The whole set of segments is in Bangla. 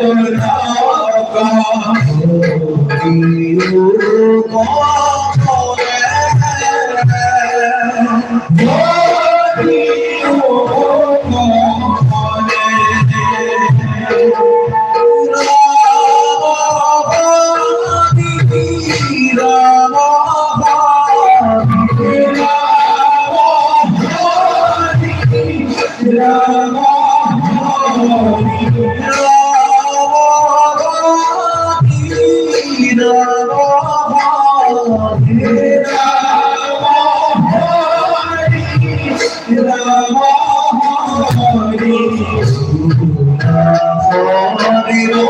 মনে মনে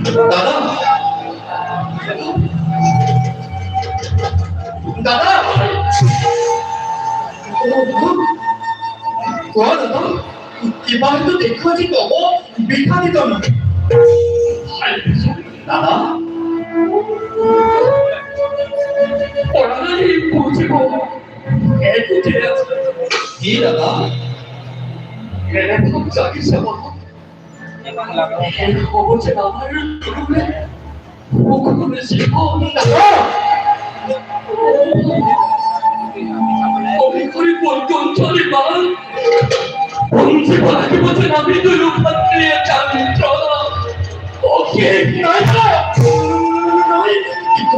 나가! 나가! 뭐하는 거? 이방도 내 커진 거고 메카니즘은 나가? 오라나니 보지고 애도 돼야 니다가 얘네 갑자기 세워놓고 দাদা দাদা কোৱা দাদা কিবা হয়তো দেখুৱাই কব বিখানিত নহয় দাদা পড়ালেই বুঝব এই বুঝে আছে কি দাদা এরা খুব জানিস আমার এই খবর যে আমার রুমে ওখানে জীবন আমি করি বলতাম চলে বাল বন্ধু ভাগে বছর আমি তো রূপাত নিয়ে জানি চলা ওকে নাই না নাই কিন্তু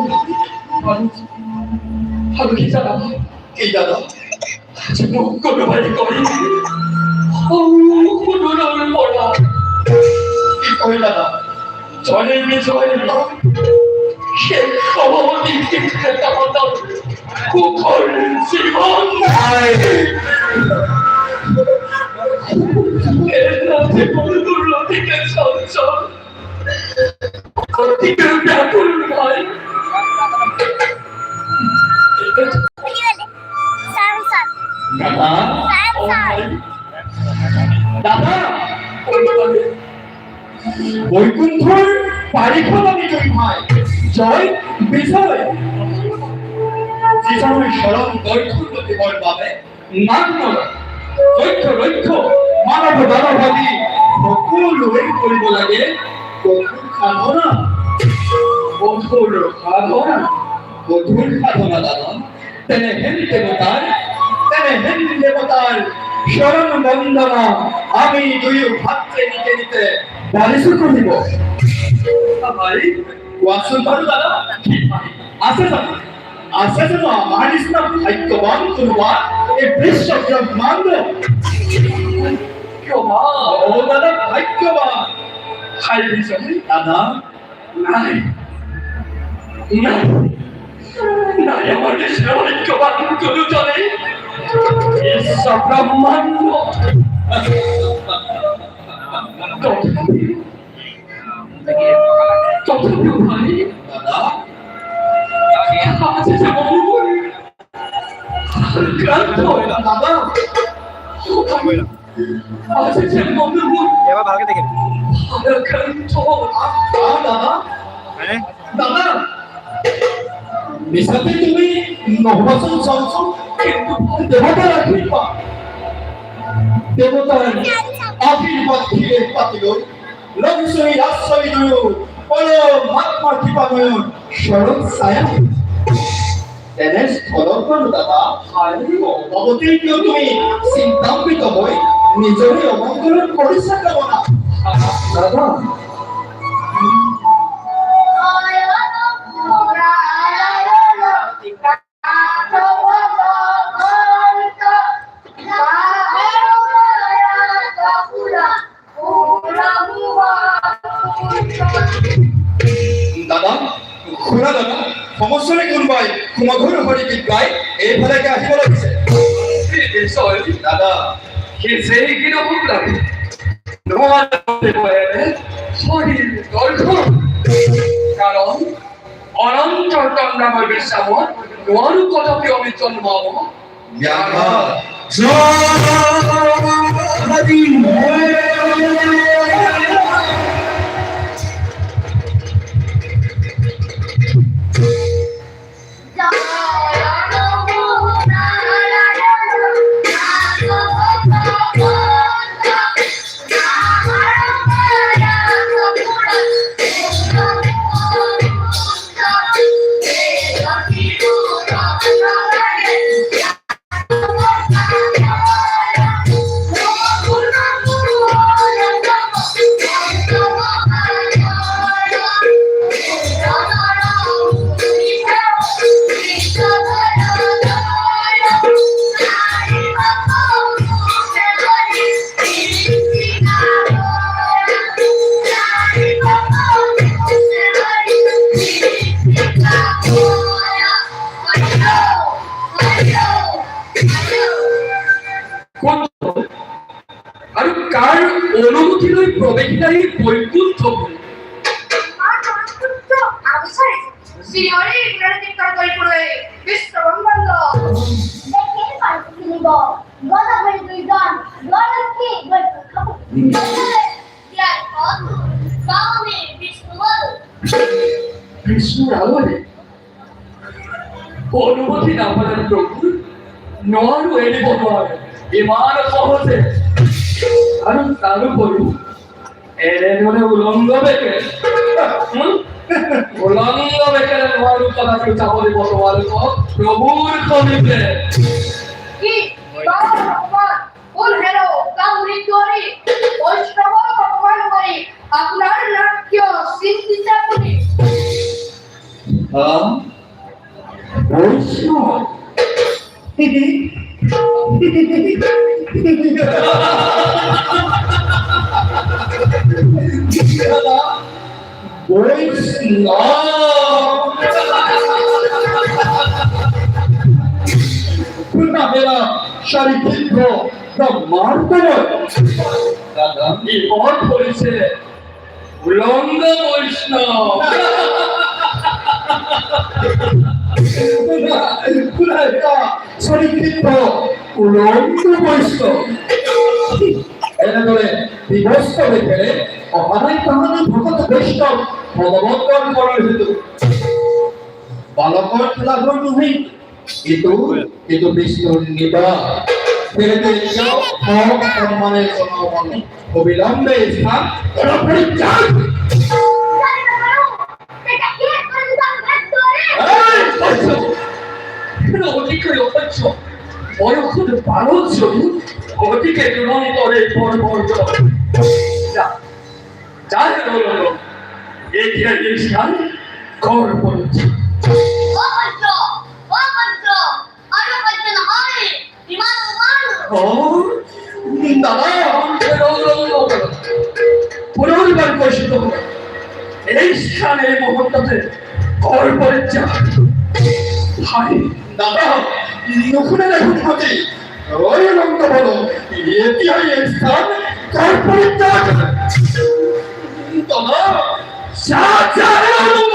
আমি কি জানাব কি দাদা আজ মুখ কোনো বাড়ি করি কোনো জলের বিজয় সে খবর দিতে খেতে হতাম কুকুর জীবন। থেকে সঞ্চল থেকে ব্যাকুল ভাই। দাদা দাদা বৈকুণ্ঠর পারিখন আমি জয় ভাই, জয় বিষয় যিজনৰ শৰণ দৈক্ষুণ্ড দিবৰ বাবে নাম দৈক্ষ দৈক্ষ মানৱ দানবাদী সকলোৱে কৰিব লাগে কঠোৰ সাধনা। কঠোৰ সাধনা কঠোৰ সাধনা দাদন তেনে হেন দেৱতাৰ, তেনে হেন দেৱতাৰ শৰণ বন্দনা আমি দুয়ো ভাতৃ নিতে নিতে বাৰিছো কৰিব ভাই কোৱাচোন বাৰু দাদা? আছে জানো আছে জানো আমাৰ নিচিনা ভাগ্যৱান কোনোবা এই বিশ্ব ব্ৰহ্মাণ্ড ক্ষমা ও দাদা ভাগ্যৱান খাই দিছে দাদা। নাই। নাই। নাই, আমার দেশের ঐক্যবান কোনো চলে বিশ্ব ব্রহ্মাণ্ড এবার ভালকে দেখে দাদা মানে তুমি নহবাসন চাওছো কিন্তু আশীর্বাদ ঘিরে পাতিল লক্ষ্মী আশ্রয় নয়ন মাত্মা কৃপা নয়ন শরৎ ছায়া তেনে স্থলত করো দাদা অবতীর্ণ তুমি চিন্তাম্বিত হৈ নিজরে অমঙ্গল করিছা কেমন দাদা দর্শন কারণ অনন্ত চন্দ্রাময় বিশ্বামত নোয়ারু কদাপি আমি জন্মাব ব্যাঘা কৃষ্ণর আলোরে অনুমতি না পালেন প্রভু নর এড়িব নয় ইমান সহজে আৰু তাৰোপৰি এনেদৰে উলংগ বেকে, হুম? উলংগ বেকেৰে নোৱাৰো কথাটো চাবলৈ তোমালোকক প্ৰভুৰ সমীপে Chi? Paolo Roccoman, un hero, কামুরিতরি, বৈষ্ণব ভগবান করি, আপনার নাট্য সিদ্ধিতা করি। হ্যাঁ বৈষ্ণব। দাদা বৈষ্ণব। ব্রহ্মাণ্ডময় দাদা বিপদ হয়েছে উলঙ্গ বৈষ্ণব। পুনমেরা উলঙ্গ বৈষ্ণব। এনেদৰে বিভস্ত হৈ পেলে অহানাই তাহানি ভকত বৈষ্ণৱ ভগৱন্তৰ কৰাৰ হেতু। বালকৰ খেলাঘৰ নহয় এইটো এইটো বিষ্ণুৰ নিবাস। সেহেতু এতিয়াও সম সন্মানে জনাব অবিলম্বে স্থান পৰিত্যাগ এটা কি করে দাম ধরে? এই, বৈষ্ণব! এখানে অধিকারী অপেক্ষ বয়সের বারো জন অধিকে নিরন্তরে পরবর্ত যা যা হলো ঘর পড়েছে। পুনর্বার ঘোষিত এই স্থানে মুহূর্ততে কর্পরে ভাই দাদা নকুনে দেখুন হবে ওই রঙ্গ বলো হয় এই স্থান দাদা চা চা রঙ্গ